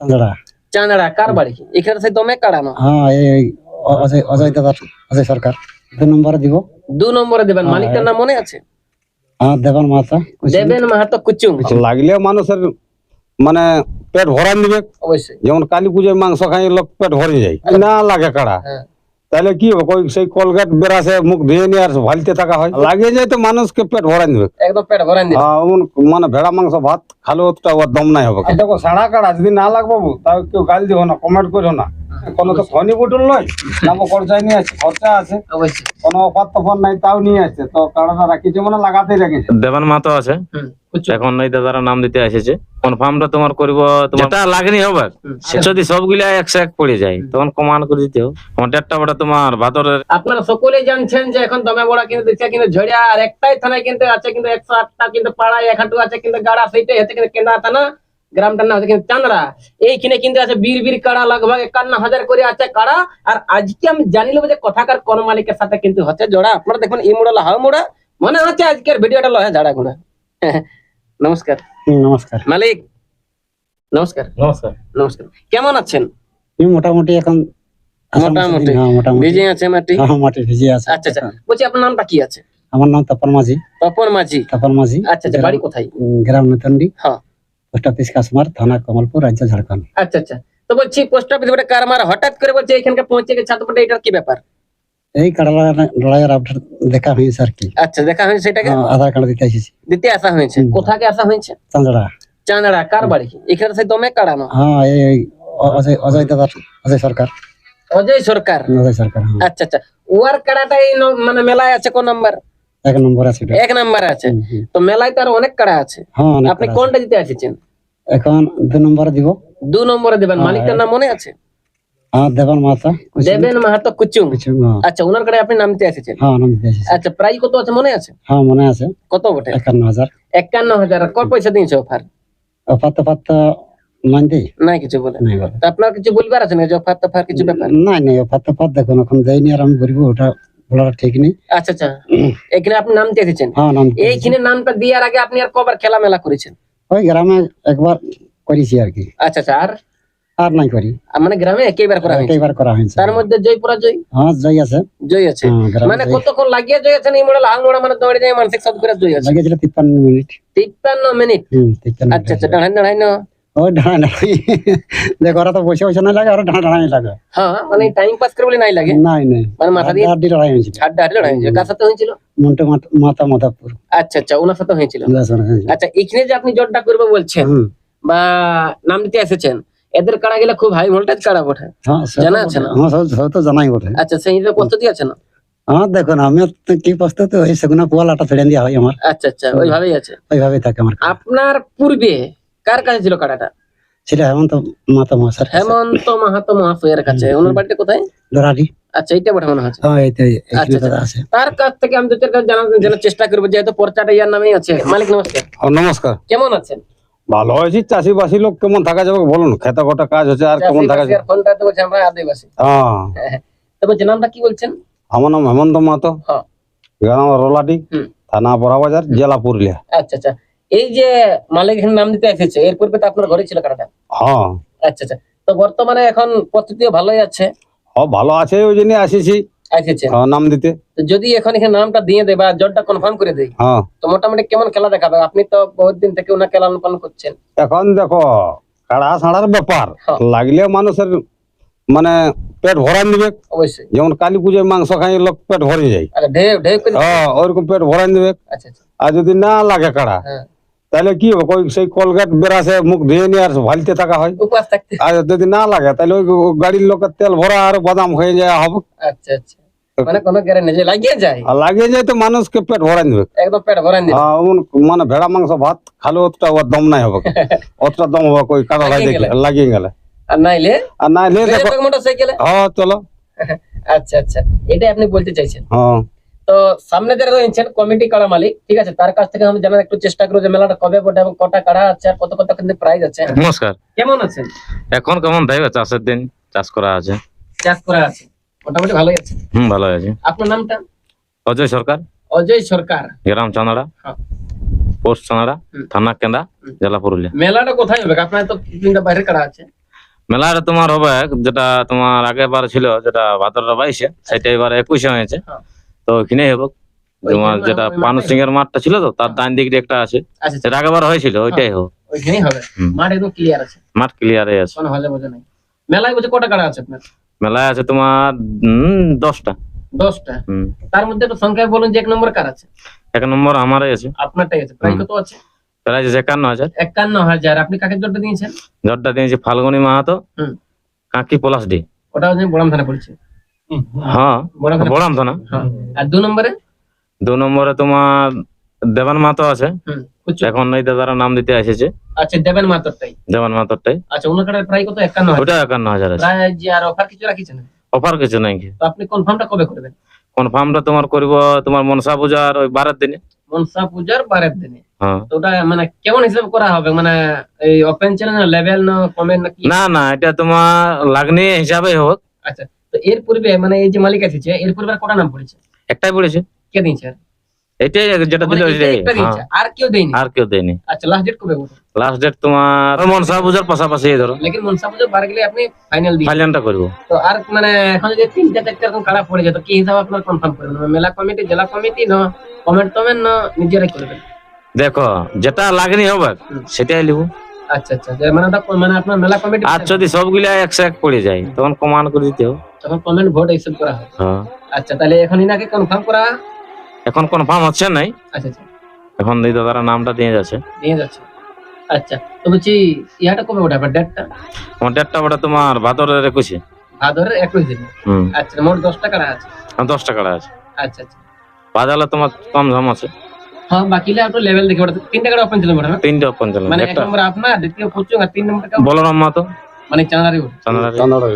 চান্দড়া চাঁদড়া কার বাড়ি? এখানে সেই দমে কাড়ানো হ্যাঁ এই অজয় অজয় দাদার অজয় সরকার। দু নম্বরে দিব। দু নম্বরে দেবেন। মালিকের নাম মনে আছে? হ্যাঁ দেবান মাতা দেবেন মাহাতো কুচুং লাগলেও মানুষের মানে পেট ভরান দিবে। অবশ্যই। যেমন কালী পুজোয় মাংস খাই লোক পেট ভরে যায়। না লাগে কাড়া। হ্যাঁ। তাহলে কি হবে? ওই সেই কলগেট বেরাসে মুখ ধুয়ে নিয়ে আর ভালতে থাকা হয়। লাগিয়ে যায় তো মানুষকে পেট ভরাই নিবে একদম পেট ভরেন দিন আহ, মানে ভেড়া মাংস ভাত খালো ওটা ওর দম নাই হবে। দেখো সাড়া কাড়া যদি না লাগবো তাও কেউ গাল দিও না কমেন্ট করো না। কোনো তো খনি বুটুল নয় নামো খরচায় নিয়ে আসছে খরচা আছে। কোনো অফার তফার নাই তাও নিয়ে আসছে তো কাড়াটা রাখিছে মানে লাগাতেই রেখেছে। দেবান মাতো আছে। এখন এই দাদারা নাম দিতে এসেছে। কনফার্মটা তোমার করব তোমার যেটা লাগনি হবে। যদি সবগুলা একশো এক পড়ে যায় তখন কমান করে দিতে হবে। আমার ডেটটা বড় তোমার ভাদরের আপনারা সকলেই জানছেন যে এখন দমে বড়া কিন্তু দিচ্ছে কিন্তু ঝড়িয়া আর একটাই থানায় কিন্তু আছে কিন্তু একশো আটটা কিন্তু পাড়ায় এখানটু আছে কিন্তু গাড়া সেইটাই হচ্ছে কিন্তু কেন্দ্রা থানা গ্রামটার নাম হচ্ছে কিন্তু চান্দ্রা। এইখানে কিন্তু আছে বীর বীর কাড়া লগভগ একান্ন হাজার করে আছে কাড়া। আর আজকে আমি জানি যে কথাকার কোন মালিকের সাথে কিন্তু হচ্ছে জোড়া। আপনারা দেখুন এই মোড়া লাহাও মোড়া। মনে হচ্ছে আজকের ভিডিওটা লহে ঝাড়া ঘোড়া। নমস্কার। নমস্কার। মালিক। নমস্কার। নমস্কার। নমস্কার। কেমন আছেন? মোটামুটি এখন মোটামুটি। হ্যাঁ ভিজে আছে মাটি? হ্যাঁ মাটি ভিজে আছে। আচ্ছা আচ্ছা। বলছি আপনার নামটা কি আছে? আমার নাম তপন মাঝি। তপন মাঝি। তপন মাঝি। আচ্ছা আচ্ছা। বাড়ি কোথায়? গ্রাম নতন্ডি। হ্যাঁ। পোস্ট অফিস কাসমার থানা কমলপুর রাজ্য ঝাড়খণ্ড আচ্ছা আচ্ছা তো বলছি পোস্ট অফিস বলে কারমার হঠাৎ করে বলছে এখানকার পৌঁছে গেছে ছাত্রপটে এটার কি ব্যাপার এই কাড়া লড়াইয়ের আপডেট দেখা হয়েছে আর কি আচ্ছা দেখা হয়েছে সেটাকে হ্যাঁ, আধার কার্ড দিতে এসেছি দিতে আসা হয়েছে হুম। কোথাকে আসা হয়েছে চান্দড়া চাঁদড়া কার বাড়ি এখানে সেই দমে কাড়ানো হ্যাঁ এই এই অ- অজয় অজয় দাদার অজয় সরকার অজয় সরকার অজয় সরকার হ্যাঁ আচ্ছা আচ্ছা ওয়ার কাড়াটা এই ন- মানে মেলায় আছে কোন নাম্বার এক নম্বর আছে এক নাম্বার আছে। তো মেলায় তো আর অনেক কাড়া আছে। হ্যাঁ আপনি কোনটা দিতে এসেছেন? এখন দু নম্বরে দিব। দু নম্বরে দেবেন। হ্যাঁ, মালিকটার নাম মনে আছে? হ্যাঁ দেবান মাতা দেবেন মাহাতো কুচুং হ্যাঁ। আচ্ছা ওনার আপনি এসেছেন? হ্যাঁ এসেছি। আচ্ছা প্রাইস কত আছে মনে আছে? হ্যাঁ মনে আছে। কত বটে? একান্ন হাজার। একান্ন হাজার। আর কত পয়সা দিয়েছে অফার? অফার তফার তো নাই দেই। নাই কিছু বলে। আপনার কিছু বলবার আছে না যে অফার তফার কিছু ব্যাপার? নাই নাই অফার তফার দেখুন এখন দেয়নি আর আমি বলব ওটা বলার ঠিক নেই। আচ্ছা আচ্ছা। এখানে আপনি নাম দিয়ে হ্যাঁ নাম এইখানে নামটা দেওয়ার আগে আপনি আর কবার খেলা মেলা করেছেন? ওই গ্রামে একবার করেছি আর কি। আচ্ছা আচ্ছা। আর? আর নাই করি। মানে গ্রামে একইবার করা হয়েছে? একবার করা হয়েছে। তার মধ্যে জয় হ্যাঁ জয় আছে। জয় আছে। হ্যাঁ, মানে কতক্ষণ লাগিয়ে জয় আছে? এই মোড়া লাল মোড়া মানে দৌড়ে যায় মানসিক সব করে জয় আছে। লাগিয়েছিল তিপ্পান্ন মিনিট। তিপ্পান্ন মিনিট? আচ্ছা আচ্ছা। দাঁড়াই দাঁড়াই না ওই ডাঁড়া ডাঁড়াই দেখো ওরা তো বসে লাগে আর লাগে। হ্যাঁ মানে টাইম পাস করে বলে নাই লাগে? নাই নাই। মানে মাথা দিয়ে আড্ডি লড়াই হয়েছিল। হাড্ডা হাড্ডা লড়াই হয়েছিল। কার সাথে হয়েছিল? মন্টু মাতা মাতাপুর আচ্ছা আচ্ছা ওনার সাথে হয়েছিল। আচ্ছা এখানে যে আপনি জটটা করবে বলছেন বা নাম দিতে এসেছেন এদের কাড়া গেলে খুব হাই ভোল্টেজ কাড়া বটে। হ্যাঁ জানা আছে না? হ্যাঁ সব তো জানাই বটে। আচ্ছা সেই প্রস্তুতি আছে না? হ্যাঁ দেখুন আমি কি প্রস্তুত ওই সেগুনা ছেড়ে দেওয়া হয় আমার। আচ্ছা আচ্ছা ওইভাবেই আছে। ওইভাবেই থাকে আমার আপনার পূর্বে কার কাছে ছিল কাড়াটা? সেটা হেমন্ত মহাশয় হেমন্ত মাহাতো মহাশয়ের কাছে। ওনার বাড়িতে কোথায়? আচ্ছা এইটা মনে হ্যাঁ আচ্ছা, আচ্ছা। আছে। তার কাছ থেকে আমি দু কাছে জানার জানার চেষ্টা করব যেহেতু পর্চাটা ইয়ার নামেই আছে। মালিক নমস্কার। নমস্কার। কেমন আছেন? ভালো হয়েছি চাষিবাসী লোক কেমন থাকা যাবে বলুন খেতে গোটা কাজ হচ্ছে আর কেমন থাকা যাবে? ফোনটা তো বলছে আমরা আদিবাসী। হ্যাঁ। নামটা কি বলছেন? আমার নাম হেমন্ত মাহাতো। হ্যাঁ। গ্রাম রোলাটি। থানা বড়াবাজার জেলা পুরুলিয়া। আচ্ছা আচ্ছা। এই যে মালিক এখানে নাম দিতে এসেছে এর পূর্বে তো আপনার ঘরে ছিল কাড়াটা হ্যাঁ। আচ্ছা আচ্ছা। তো বর্তমানে এখন প্রস্তুতিও ভালোই আছে? ও ভালো আছে ওই জন্য আসিছি। এসেছে? হ্যাঁ, নাম দিতে। তো যদি এখন এখানে নামটা দিয়ে দেয় বা জটটা কনফার্ম করে দেয় হ্যাঁ। তো মোটামুটি কেমন খেলা দেখাবে? আপনি তো বহুত দিন থেকে ওনা খেলা অনুপালন করছেন। এখন দেখো কাড়া ছাড়ার ব্যাপার। হ্যাঁ। লাগলে মানুষের মানে পেট ভরান দিবে অবশ্যই। যেমন কালী পুজোয় মাংস খাই লোক পেট ভরে যায়। আচ্ছা হ্যাঁ ওইরকম পেট ভরান দিবে আচ্ছা আচ্ছা। আর যদি না লাগে কাড়া হ্যাঁ। তাহলে কি হবে? সেই কলগেট বেরাসে মুখ ধুয়ে নিয়ে আর ভালতে থাকা হয়। আর যদি না লাগে তাহলে ওই গাড়ির লোকের তেল ভরা আর বাদাম হয়ে যায় হবে। আচ্ছা আচ্ছা। মানে কোনো গ্যারান্টি লাগিয়ে যায়। আর লাগিয়ে যায় তো মানুষকে পেট ভরান দিবে একদম পেট মানে ভেড়া মাংস ভাত খালে অতটা ওর দম নাই হবে। অতটা দম হবে ওই কাটাটাই লাগিয়ে গেলে। আর নাইলে? আর না হলে দেখো। মোটর সাইকেলে হ্যাঁ চলো। আচ্ছা আচ্ছা। এটাই আপনি বলতে চাইছেন? হ্যাঁ। তো সামনে যারা রয়েছেন কমিটি কাড়া মালিক ঠিক আছে? তার কাছ থেকে আমি জানার একটু চেষ্টা করব যে মেলাটা কবে বটে এবং কটা কাড়া আছে আর কত কত কিন্তু প্রাইজ আছে। নমস্কার। কেমন আছেন? এখন কেমন? দেবে চাষের দিন চাষ করা আছে। চাষ করা আছে। মোটামুটি ভালোই আছে। হুম ভালো আছে। আপনার নামটা? অজয় সরকার। অজয় সরকার। গ্রাম চানাড়া। হ্যাঁ। পোস্ট হুম। থানা কেন্দা জেলা পুরুলিয়া। মেলাটা কোথায় হবে? আপনার তো তিনটা বাইরে কাড়া আছে। মেলাটা তোমার হবে যেটা তোমার আগেবার ছিল যেটা ভাদরটা বাইশে সেটা এবার একুশে হয়েছে। হ্যাঁ। তো ওইখানেই হবে। তোমার যেটা পানু সিং এর মাঠটা ছিল তো তার ডান দিক একটা আছে। আচ্ছা সেটা আগেবার হয়েছিল ওইটাই হোক। ওইখানেই হবে। মাঠ একদম ক্লিয়ার আছে। মাঠ ক্লিয়ারে আছে। কোনো হলে বোঝে নাই। মেলায় বলছে কটা কাড়া আছে আপনার? মেলায় আছে তোমার দশটা। দশটা? তার মধ্যে একটু সংখ্যায় বলুন যে এক নম্বর কার আছে? এক নম্বর আমারই আছে। আপনারটাই আছে। প্রায় কত আছে? প্রাইজ আছে একান্ন হাজার। একান্ন হাজার। আপনি কাকে জোরটা দিয়েছেন? জটটা দিয়েছে ফাল্গুনি মাহাতো। কাকি পলাশ ডি। ওটা বড়াম থানা পড়ছে। হ্যাঁ তো না হ্যাঁ। আর দু নম্বরে? দু নম্বরে তোমার দেবান মাহাতো আছে। এখন এই দাদারা নাম দিতে এসেছে। আচ্ছা দেবেন মাতরটাই দেবান মাহাতোরটাই। আচ্ছা কাটার প্রায় কত? একান্ন হাজার। ওটা একান্ন হাজার আছে। আর অফার কিছু রাখিছেন অফার কিছু নাই তো আপনি কনফার্মটা কবে করবেন? কনফার্মটা তোমার করব তোমার মনসা পূজার ওই বারের দিনে। মনসা পূজার বারের দিনে। হ্যাঁ। তো ওটা মানে কেমন হিসাব করা হবে? মানে এই ওপেন চ্যানেল লেভেল না কমেন্ট না না না এটা তোমার লাগনি হিসাবে হোক। আচ্ছা তো এর পূর্বে মানে এই যে মালিক আছে এর পূর্বে আর কটা নাম পড়েছে? একটাই বলেছে কে দিয়েছে? এটাই যেটা মানে দিল দিয়েছে। আর কেউ দেয়নি? আর কেউ দেয়নি। আচ্ছা লাস্ট ডেট কবে লাস্ট ডেট তোমার মনসা পূজার পাশাপাশি ধরো। লেকিন মনসা পুজো বার গেলে আপনি ফাইনাল দিয়ে ফাইনালটা করব। তো আর মানে এখন যদি তিনটা চারটা এরকম কাড়া পড়ে যায় তো কি হিসাবে আপনার কনফার্ম করবেন? মানে মেলা কমিটি জেলা কমিটি না কমেন্ট টমেন্ট না নিজেরাই করবেন দেখো যেটা লাগনি হবে সেটাই লিখব আচ্ছা আচ্ছা মানে মানে আপনার মেলা কমিটি আর যদি সবগুলা একশো এক পড়ে যায় তখন কমান করে দিতে হবে। তখন কমেন্ট ভোট এইসব করা হয়। হ্যাঁ। আচ্ছা তাহলে এখন ইনাকে কনফার্ম করা এখন কনফার্ম হচ্ছে নাই। আচ্ছা আচ্ছা। এখন এই দাদারা নামটা দিয়ে যাচ্ছে। নিয়ে যাচ্ছে। আচ্ছা তো বলছি ইহাটা কবে ওঠে? আপনার ডেটটা আমার ডেটটা ওটা তোমার ভাদরের একুশে। ভাদরের একুশ? দিন আচ্ছা মোট দশ টাকা আছে? দশ টাকা আছে। আচ্ছা আচ্ছা। বাজালে তোমার কম দাম আছে। হ্যাঁ বাকিলে একটু লেভেল দেখে। ওটা তিন টাকার ওপেন ছিল ওটা না? তিনটে পঞ্চান্ন মানে এক নম্বর আপনার দ্বিতীয় কুচুং আর তিন নম্বর বলরাম মাতো মানে চান্দড়া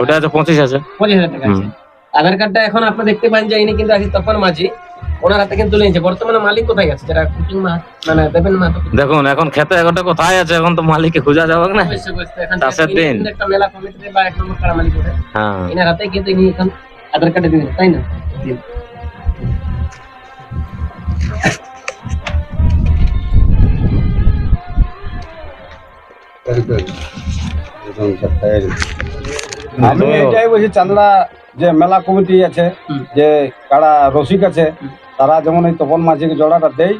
ওটা আছে পঁচিশ আছে। পঁচিশ হাজার টাকা আছে। আধার কার্ডটা এখন আপনি দেখতে পান যে কিন্তু আছে তপন মাঝি। ওনার হাতে কিন্তু নিয়েছে। বর্তমানে মালিক কোথায় আছে যারা মা মানে দেবেন মা দেখুন এখন খেতে এগারোটা কোথায় আছে? এখন তো মালিককে খোঁজা যাবে না। চাষের দিন। কিন্তু একটা মেলা কমিটিতে বা এক নম্বর কারা মালিক হ্যাঁ। এনার হাতে কিন্তু ইনি এখন আধার কার্ডে দিন তাই না? দিন। আমি এটাই বলছি চান্দড়া যে মেলা কমিটি আছে যে কারা রসিক আছে তারা যেমন এই তপন মাঝিকে জোড়াটা দেয়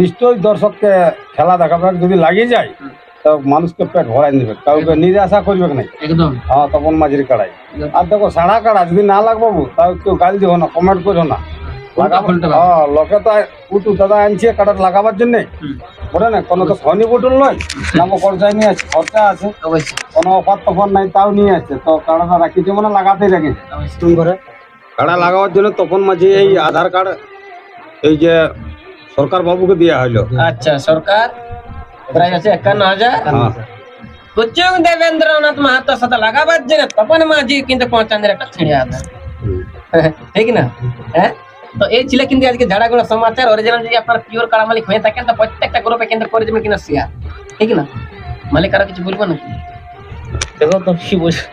নিশ্চয়ই দর্শককে খেলা দেখাবে। যদি লাগিয়ে যায়। তো মানুষকে পেট ভরাই নেবে। কাউকে নিরাশা করবে নাই? একদম। হ্যাঁ তপন মাঝির কাড়াই। আর দেখো সাড়া কাড়া যদি না লাগবাবু তাও কেউ গাল দিও না কমেন্ট করো না। লাগাবো। হ্যাঁ লোকে তো উটু দাদা আনছে কাটা লাগাবার জন্য। ওটা না কোনো তো খনি বুটুল নয় নামো খরচায় নিয়ে আসছে খরচা আছে। কোনো অফার তফার নাই তাও নিয়ে আসছে তো কাড়াটা রাখিছে মানে লাগাতেই রেখেছে তুমি করে কাড়া লাগাবার জন্য তপন মাঝি এই আধার কার্ড এই যে সরকার বাবুকে দেওয়া হইল। আচ্ছা সরকার? প্রায় আছে একান্ন হাজার? হ্যাঁ কুচুং দেবেন্দ্রনাথ মাহাতোর সাথে লাগাবার জন্য তপন মাঝি কিন্তু পঞ্চান্নের একটা ছিঁড়ে আদা ঠিক না? হ্যাঁ? তো এই ছিল কিন্তু আজকে ঝাড়াগুড়া সমাচার অরিজিনাল যদি আপনার পিওর কাড়া মালিক হয়ে থাকেন তো প্রত্যেকটা গ্রুপে কিন্তু করে দেবেন কিনা শেয়ার ঠিক না মালিক আরও কিছু বলব নাকি দেখো তো কি বলছো